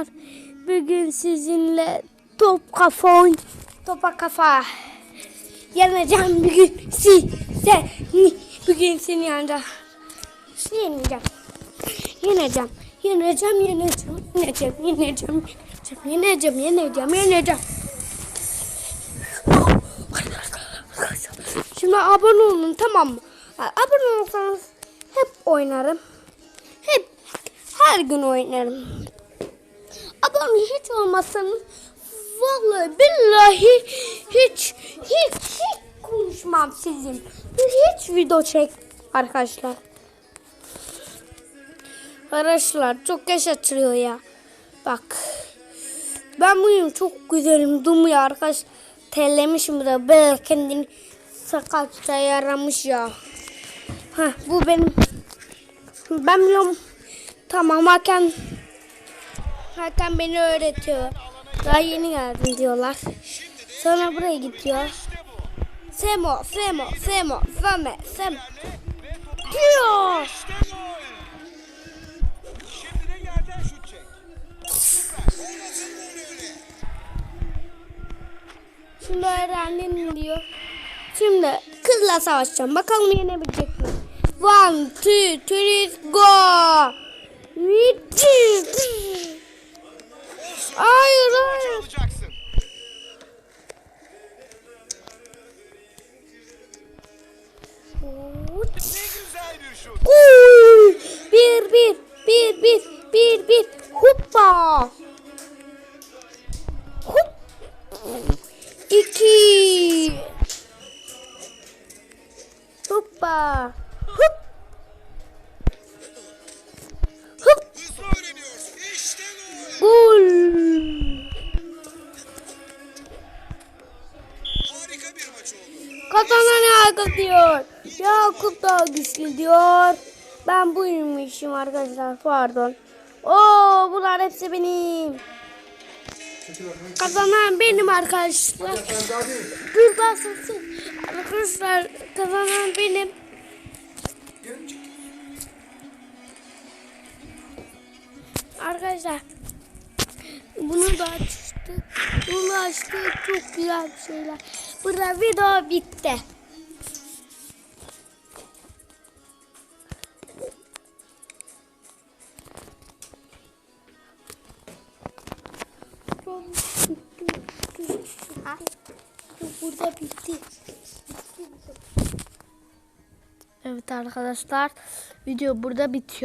arkadaşlar. Bugün sizinle top kafa oyn topa kafa yeneceğim bugün size bugün seni yeneceğim. Yeneceğim. Yeneceğim. Yeneceğim, yeneceğim, yeneceğim, yeneceğim, yeneceğim, yeneceğim, yeneceğim. Şimdi abone olun tamam mı? Abone olursanız hep oynarım. Hep her gün oynarım. Abone hiç olmazsanız vallahi billahi hiç hiç hiç konuşmam sizin. Hiç video çek arkadaşlar. Arkadaşlar çok yaşatıyor ya. Bak. Ben bugün çok güzelim dumuyor arkadaş. Tellemişim da böyle kendini sakatça yaramış ya. Heh, bu benim. Ben biliyorum. Tamam Hakan. Hakan beni öğretiyor. Daha yeni geldim diyorlar. Sonra buraya gidiyor. Semo, Semo, Semo, Seme, Semo. Diyor. Şimdi öğrendim diyor. Şimdi kızla savaşacağım. Bakalım yenebilecek mi? One, two, three, go. Hayır, bir bir, bir, bir, bir, bir. Hoppa. Yakup diyor. Yakup daha güçlü diyor. Ben buymuşum arkadaşlar pardon. Oo bunlar hepsi benim. Kazanan benim arkadaşlar. Dur basılsın. Arkadaşlar kazanan benim. Arkadaşlar bunu da açtık. Bunu açtık. Çok güzel bir şeyler. Burada video bitti. Burada bitti. Evet arkadaşlar video burada bitiyor.